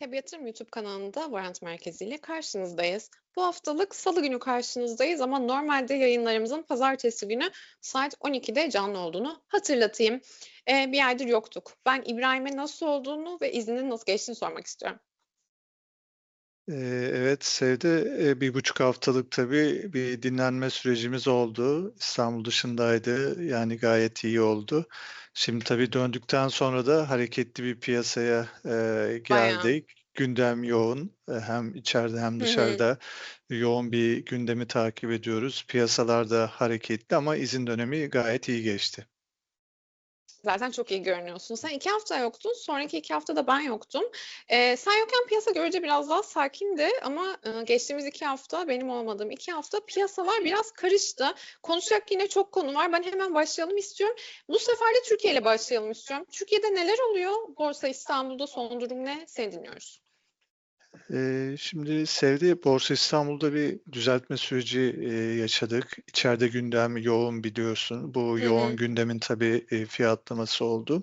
Tabii Yatırım YouTube kanalında Varant Merkezi ile karşınızdayız. Bu haftalık Salı günü karşınızdayız ama normalde yayınlarımızın Pazartesi günü saat 12'de canlı olduğunu hatırlatayım. Ee, bir aydır yoktuk. Ben İbrahim'e nasıl olduğunu ve izninin nasıl geçtiğini sormak istiyorum. Eee, evet, Sevde, eee, 1,5 haftalık tabii bir dinlenme sürecimiz oldu. İstanbul dışındaydı. Yani gayet iyi oldu. Şimdi tabii döndükten sonra da hareketli bir piyasaya, Bayağı. geldik. Gündem yoğun. Eee, hem içeride hem dışarıda yoğun bir gündemi takip ediyoruz. Piyasalar da hareketli ama izin dönemi gayet iyi geçti. Zaten çok iyi görünüyorsun. Sen 2 hafta yoktun, sonraki 2 hafta da ben yoktum. Eee, sen yokken piyasa görece biraz daha sakindi ama, ııı, geçtiğimiz 2 hafta, benim olmadığım 2 hafta piyasalar biraz karıştı. Konuşacak yine çok konu var. Ben hemen başlayalım istiyorum. Bu sefer de Türkiye ile başlayalım istiyorum. Türkiye'de neler oluyor? Borsa İstanbul'da son durum ne? Seni dinliyoruz. Şimdi Sevde, Borsa İstanbul'da bir düzeltme süreci, yaşadık. İçeride gündem yoğun biliyorsun. Bu Hı yoğun hı. gündemin tabii, fiyatlaması oldu.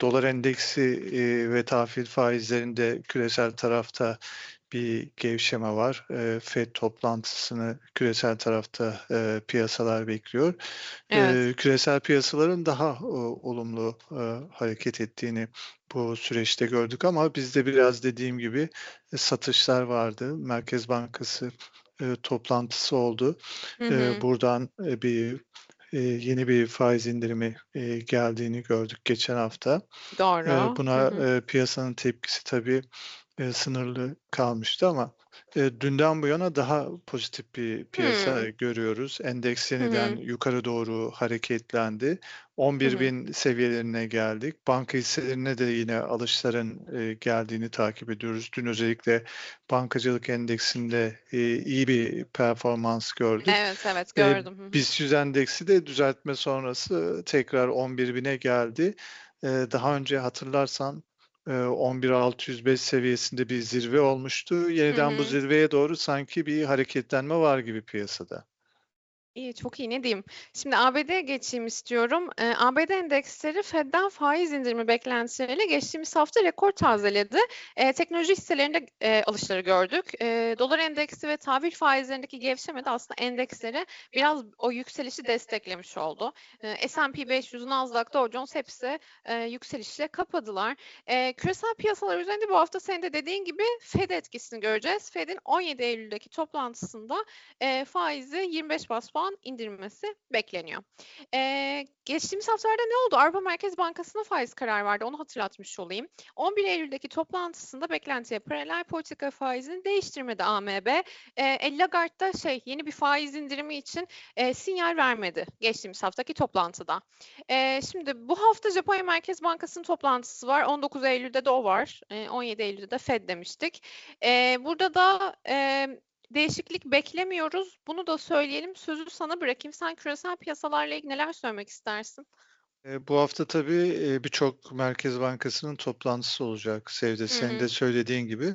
Dolar endeksi, ve tahvil faizlerinde küresel tarafta bir gevşeme var. Eee, FED toplantısını küresel tarafta, eee, piyasalar bekliyor. Evet. Eee, küresel piyasaların daha, o olumlu, eee, hareket ettiğini bu süreçte gördük ama bizde biraz dediğim gibi, eee, satışlar vardı. Merkez Bankası, eee, toplantısı oldu. Hı hı. buradan, eee, bir, eee, yeni bir faiz indirimi, eee, geldiğini gördük geçen hafta. Doğru. Hı buna, hı. eee, piyasanın tepkisi tabii, eee, sınırlı kalmıştı ama, eee, dünden bu yana daha pozitif bir piyasa Hımm. görüyoruz. Endeks yeniden hı. yukarı doğru hareketlendi. Hı hı. 11.000 seviyelerine geldik. Banka hisselerine de yine alışların, eee, geldiğini takip ediyoruz. Dün özellikle bankacılık endeksinde, eee, iyi bir performans gördük. Evet, evet, Eee, gördüm. Hı. BIST 100 endeksi de düzeltme sonrası tekrar 11.000'e geldi. Eee, daha önce hatırlarsan, 11.605 seviyesinde bir zirve olmuştu. Hı Yeniden bu hı. zirveye doğru sanki bir hareketlenme var gibi piyasada. İyi, çok iyi. Ne diyeyim? Şimdi ABD'ye geçeyim istiyorum. Eee, ABD endeksleri Fed'den faiz indirimi beklentileriyle geçtiğimiz hafta rekor tazeledi. Eee, teknoloji hisselerinde, eee, alışları gördük. Eee, dolar endeksi ve tahvil faizlerindeki gevşeme de aslında endeksleri biraz o yükselişi desteklemiş oldu. Eee, S&P 500, Nasdaq, Dow Jones hepsi, eee, yükselişle kapadılar. Eee, küresel piyasalar üzerinde bu hafta senin de dediğin gibi Fed etkisini göreceğiz. Fed'in 17 Eylül'deki toplantısında, eee, faizi 25 bas puan indirmesi bekleniyor. Eee, geçtiğimiz haftalarda ne oldu? Avrupa Merkez Bankası'nın faiz kararı vardı, onu hatırlatmış olayım. 11 Eylül'deki toplantısında beklentiye paralel politika faizini değiştirmedi AMB. Eee, e, Lagarde şey, yeni bir faiz indirimi için, eee, sinyal vermedi geçtiğimiz haftaki toplantıda. Eee, şimdi bu hafta Japonya Merkez Bankası'nın toplantısı var. 19 Eylül'de de o var. Eee, 17 Eylül'de de Fed demiştik. Eee, burada da, emm, değişiklik beklemiyoruz. Bunu da söyleyelim. Sözü sana bırakayım. Sen küresel piyasalarla ilgili neler söylemek istersin? Eee, bu hafta tabii, eee, birçok merkez bankasının toplantısı olacak Sevde, senin de söylediğin gibi.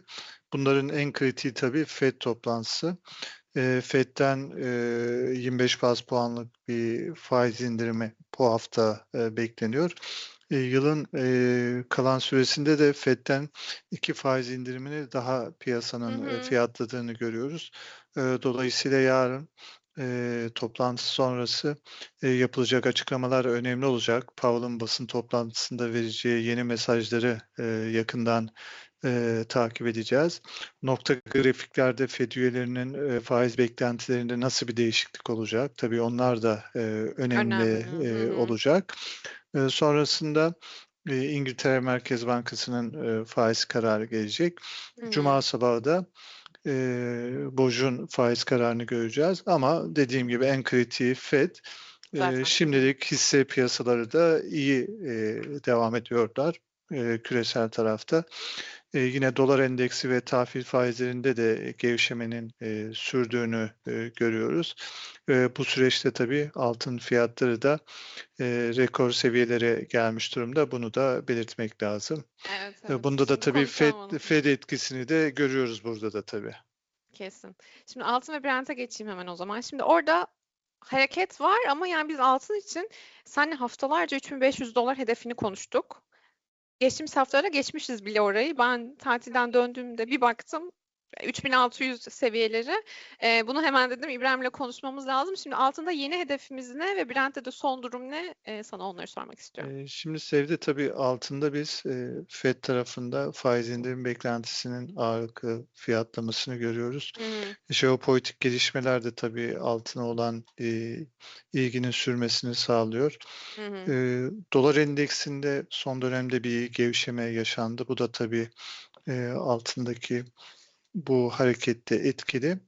Bunların en kritiği tabii FED toplantısı. Eee, FED'den, eee, 25 baz puanlık bir faiz indirimi bu hafta, bekleniyor. Eee, yılın, eee, kalan süresinde de FED'den 2 faiz indirimini daha Hı piyasanın, eee, hı. fiyatladığını görüyoruz. Eee, dolayısıyla yarın, eee, toplantı sonrası, eee, yapılacak açıklamalar önemli olacak. Powell'ın basın toplantısında vereceği yeni mesajları, eee, yakından, eee, takip edeceğiz. Nokta grafiklerde FED üyelerinin, eee, faiz beklentilerinde nasıl bir değişiklik olacak? Tabii onlar da, eee, önemli, Önemli. Hı eee, hı. olacak. Eee, sonrasında, eee, İngiltere Merkez Bankası'nın, eee, faiz kararı gelecek. Hı hı. Cuma sabahı da, eee, BOJ'un faiz kararını göreceğiz ama dediğim gibi en kritiği FED. Hı. şimdilik hisse piyasaları da iyi, eee, devam ediyorlar, eee, küresel tarafta. Eee, yine dolar endeksi ve tahvil faizlerinde de gevşemenin, eee, sürdüğünü, eee, görüyoruz. Eee, bu süreçte tabii altın fiyatları da, eee, rekor seviyelere gelmiş durumda. Bunu da belirtmek lazım. Evet, evet. bunda da tabii FED. FED etkisini de görüyoruz burada da tabii. Kesin. Şimdi altın ve Brent'e geçeyim hemen o zaman. Şimdi orada hareket var ama yani biz altın için seninle haftalarca $3.500 hedefini konuştuk. Geçtiğimiz haftalarda geçmişiz bile orayı. Ben tatilden döndüğümde bir baktım 3600 seviyeleri. Eee, bunu hemen dedim İbrahim'le konuşmamız lazım. Şimdi altında yeni hedefimiz ne ve Brent'te de son durum ne? Eee, sana onları sormak istiyorum. Eee, şimdi Sevde tabii altında biz eee, FED tarafında faiz indirim beklentisinin ağırlıklı fiyatlamasını görüyoruz. Hı hı. Jeopolitik gelişmeler de tabii altına olan eee, ilginin sürmesini sağlıyor. Hı hı. Eee, dolar endeksinde son dönemde bir gevşeme yaşandı. Bu da tabii eee, altındaki bu harekette etkili.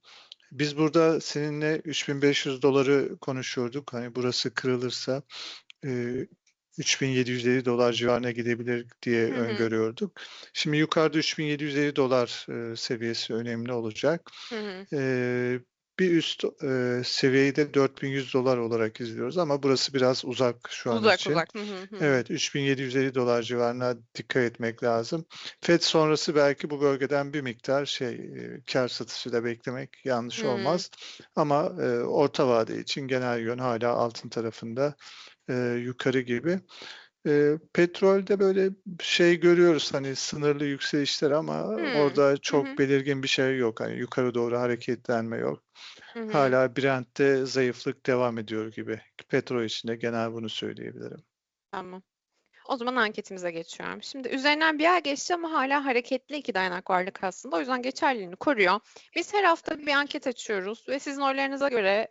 Biz burada seninle 3500 doları konuşuyorduk. Hani burası kırılırsa eee 3750 dolar civarına gidebilir diye Hı hı. öngörüyorduk. Şimdi yukarıda 3750 dolar eee, seviyesi önemli olacak. Hı hı. Eee, bir üst eee, seviyeyi de 4100 dolar olarak izliyoruz ama burası biraz uzak şu an Uzak için. uzak. Hı. Evet, 3750 dolar civarına dikkat etmek lazım. FED sonrası belki bu bölgeden bir miktar şey eee, kar satışı da beklemek yanlış olmaz. Ama eee, orta vade için genel yön hala altın tarafında eee, yukarı gibi. Eee, petrolde böyle şey görüyoruz hani sınırlı yükselişler ama Hı. orada çok hı. belirgin bir şey yok. Hani yukarı doğru hareketlenme yok. Hı. Hala Brent'te zayıflık devam ediyor gibi. Petrol için de genel bunu söyleyebilirim. Tamam. O zaman anketimize geçiyorum. Şimdi üzerinden bir ay geçti ama hala hareketli iki dayanak varlık aslında. O yüzden geçerliliğini koruyor. Biz her hafta bir anket açıyoruz ve sizin oylarınıza göre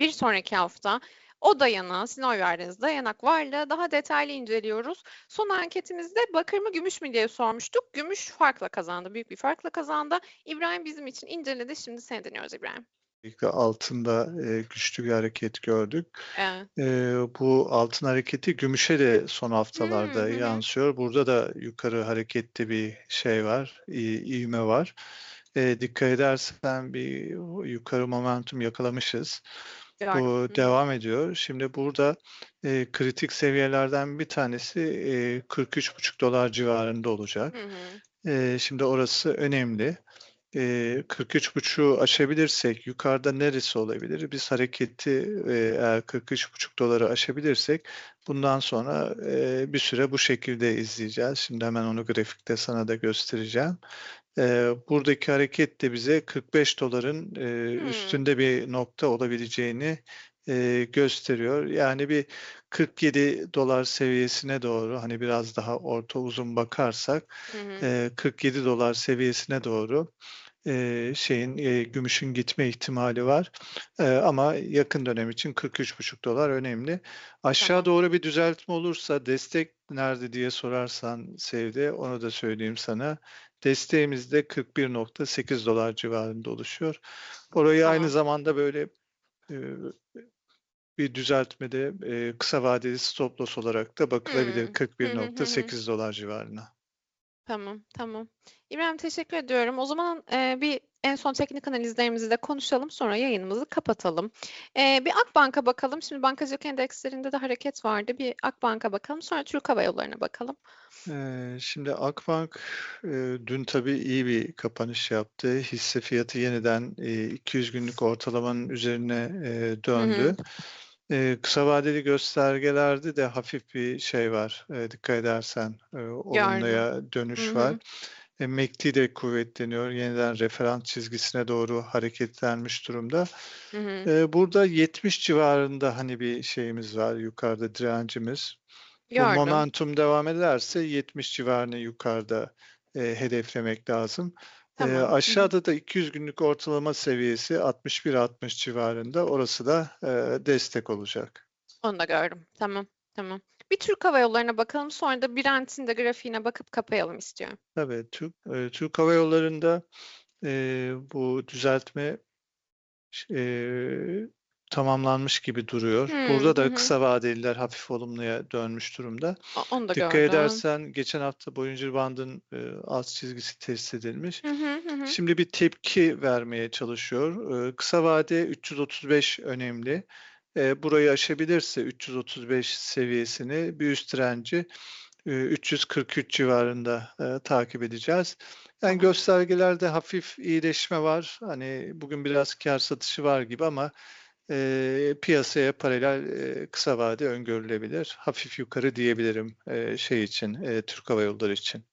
bir sonraki hafta o dayanağı, sizin oy verdiğiniz dayanak varlığı daha detaylı inceliyoruz. Son anketimizde bakır mı gümüş mü diye sormuştuk. Gümüş farkla kazandı, büyük bir farkla kazandı. İbrahim bizim için inceledi. Şimdi seni dinliyoruz İbrahim. Özellikle altında eee, güçlü bir hareket gördük. Evet. Eee, bu altın hareketi gümüşe de son haftalarda hı hı. yansıyor. Burada da yukarı harekette bir şey var, ivme var. Eee, dikkat edersen bir yukarı momentum yakalamışız. Gördüm. Bu devam ediyor. Şimdi burada eee, kritik seviyelerden bir tanesi eee, 43,5 dolar civarında olacak. Hı hı. Eee, şimdi orası önemli. Eee 43,5'u aşabilirsek yukarıda neresi olabilir? Biz hareketi eee, eğer 43,5 doları aşabilirsek bundan sonra eee, bir süre bu şekilde izleyeceğiz. Şimdi hemen onu grafikte sana da göstereceğim. Eee, buradaki hareket de bize 45 doların eee, Hmm. üstünde bir nokta olabileceğini eee, gösteriyor. Yani bir 47 dolar seviyesine doğru hani biraz daha orta uzun bakarsak hı. eee, 47 dolar seviyesine doğru eee, şeyin eee, gümüşün gitme ihtimali var. Eee, ama yakın dönem için 43,5 dolar önemli. Aşağı Tamam. doğru bir düzeltme olursa destek nerede diye sorarsan Sevde onu da söyleyeyim sana. Desteğimiz de 41,8 dolar civarında oluşuyor. Orayı aynı Tamam. zamanda böyle eee, bir düzeltmede eee, kısa vadeli stop loss olarak da bakılabilir hı. 41,8 dolar civarına. Tamam, tamam. İbrahim teşekkür ediyorum. O zaman eee, bir en son teknik analizlerimizi de konuşalım. Sonra yayınımızı kapatalım. Eee, bir Akbank'a bakalım. Şimdi bankacılık endekslerinde de hareket vardı. Bir Akbank'a bakalım. Sonra Türk Hava Yolları'na bakalım. Eee, şimdi Akbank eee, dün tabii iyi bir kapanış yaptı. Hisse fiyatı yeniden eee, 200 günlük ortalamanın üzerine eee, Hı hı. döndü. Eee, kısa vadeli göstergelerde de hafif bir şey var. Eee, dikkat edersen Gördüm. olumluya dönüş Hı var. E, MACD de kuvvetleniyor. Yeniden referans çizgisine doğru hareketlenmiş durumda. Hı hı. Eee, burada 70 civarında hani bir şeyimiz var yukarıda direncimiz. Bu Gördüm. momentum devam ederse 70 civarını yukarıda eee, hedeflemek lazım. Eee, Tamam. Hı. aşağıda da 200 günlük ortalama seviyesi 61-60 civarında. Orası da eee, destek olacak. Onu da gördüm. Tamam, tamam. Bir Türk Hava Yolları'na bakalım. Sonra da Brent'in de grafiğine bakıp kapayalım istiyorum. Tabii Türk, eee, Türk Hava Yolları'nda eee, bu düzeltme eee, tamamlanmış gibi duruyor. Hı Burada da hı. kısa vadeliler hafif olumluya dönmüş durumda. Onu da Dikkat gördüm. edersen geçen hafta Bollinger Band'ın eee, alt çizgisi test edilmiş. Hı hı hı. Şimdi bir tepki vermeye çalışıyor. Eee, kısa vade 335 önemli. Eee, burayı aşabilirse 335 seviyesini bir üst direnci eee, 343 civarında eee, takip edeceğiz. Yani göstergelerde hafif iyileşme var. Hani bugün biraz kar satışı var gibi ama eee, piyasaya paralel, eee, kısa vade öngörülebilir. Hafif yukarı diyebilirim, eee, şey için, eee, Türk Hava Yolları için.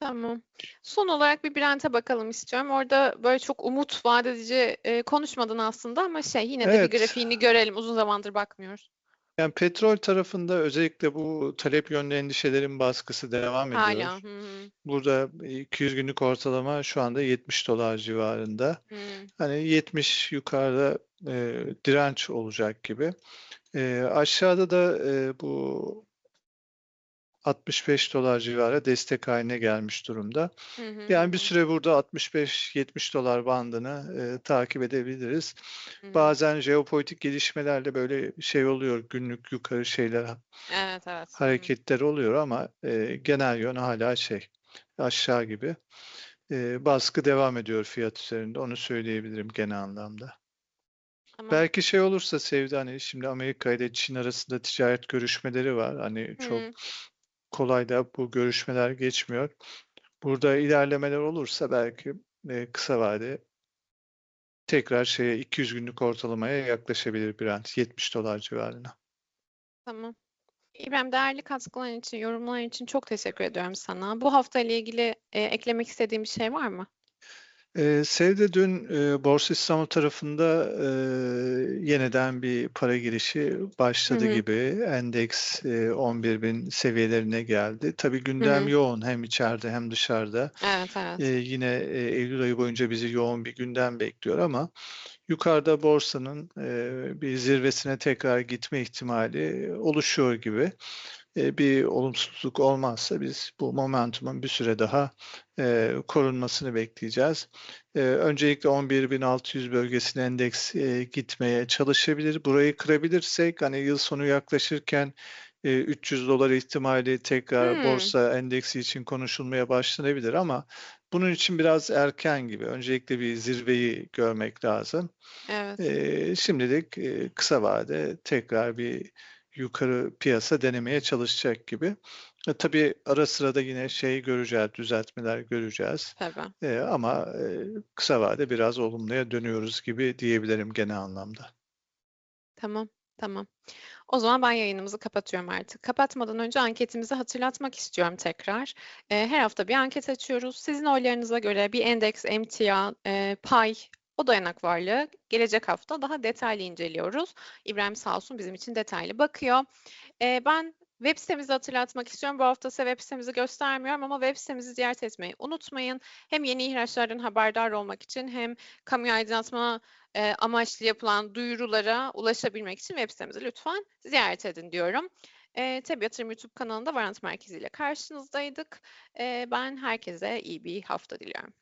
Tamam. Son olarak bir Brent'e bakalım istiyorum. Orada böyle çok umut vaat edici, eee, konuşmadın aslında ama şey yine de bir Evet. grafiğini görelim. Uzun zamandır bakmıyoruz. Yani petrol tarafında özellikle bu talep yönlü endişelerin baskısı devam ediyor. Hı hı. Burada 200 günlük ortalama şu anda $70 civarında. Hıı. Hani 70 yukarıda, eee, direnç olacak gibi. Eee, aşağıda da, eee, bu $65 civarı destek hâline gelmiş durumda. Hı hı. Yani Hı bir hı. süre burada $65-70 bandını, eee, takip edebiliriz. Hı hı. Bazen jeopolitik gelişmelerle böyle şey oluyor, günlük yukarı şeyler, Evet, evet. Hı hı. hareketler oluyor ama, eee, genel yön hâlâ şey, aşağı gibi. Eee, baskı devam ediyor fiyat üzerinde, onu söyleyebilirim genel anlamda. Tamam. Belki şey olursa Sevde, hani şimdi Amerika ile Çin arasında ticaret görüşmeleri var. Hani çok Hıı. Kolay da bu görüşmeler geçmiyor. Burada ilerlemeler olursa belki, eee, kısa vade tekrar şeye 200 günlük ortalamaya yaklaşabilir Brent $70 civarına. Tamam. İbrahim değerli katkıların için, yorumların için çok teşekkür ediyorum sana. Bu haftayla ilgili, eee, eklemek istediğin bir şey var mı? Eee, Sevde dün, eee, Borsa İstanbul tarafında, eee, yeniden bir para girişi Hı başladı hı. gibi. Endeks, eee, 11.000 seviyelerine geldi. Tabii Hı gündem hı. yoğun hem içeride hem dışarıda. Evet, evet. Eee, yine, eee, eylül ayı boyunca bizi yoğun bir gündem bekliyor ama yukarıda borsanın, eee, bir zirvesine tekrar gitme ihtimali oluşuyor gibi. Eee, bir olumsuzluk olmazsa biz bu momentumun bir süre daha, eee, korunmasını bekleyeceğiz. Eee, öncelikle 11.600 bölgesine endeks, eee, gitmeye çalışabilir. Burayı kırabilirsek, hani yıl sonu yaklaşırken, eee, $300 ihtimali tekrar Hımm. borsa endeksi için konuşulmaya başlanabilir ama bunun için biraz erken gibi. Öncelikle bir zirveyi görmek lazım. Evet. Eee, şimdilik, eee, kısa vade tekrar bir yukarı piyasa denemeye çalışacak gibi. E, tabii ara sıra da yine şey göreceğiz, düzeltmeler göreceğiz. Tabii. Eee, ama, eee, kısa vade biraz olumluya dönüyoruz gibi diyebilirim genel anlamda. Tamam, tamam. O zaman ben yayınımızı kapatıyorum artık. Kapatmadan önce anketimizi hatırlatmak istiyorum tekrar. Eee, her hafta bir anket açıyoruz. Sizin oylarınıza göre bir endeks, emtia, eee, pay, o dayanak varlığı gelecek hafta daha detaylı inceliyoruz. İbrahim sağ olsun bizim için detaylı bakıyor. Eee, ben web sitemizi hatırlatmak istiyorum. Bu hafta size web sitemizi göstermiyorum ama web sitemizi ziyaret etmeyi unutmayın. Hem yeni ihraçlardan haberdar olmak için hem kamuya aydınlatma, eee, amaçlı yapılan duyurulara ulaşabilmek için web sitemizi lütfen ziyaret edin diyorum. Eee, tabii Yatırım YouTube kanalında Varant Merkezi ile karşınızdaydık. Eee, ben herkese iyi bir hafta diliyorum.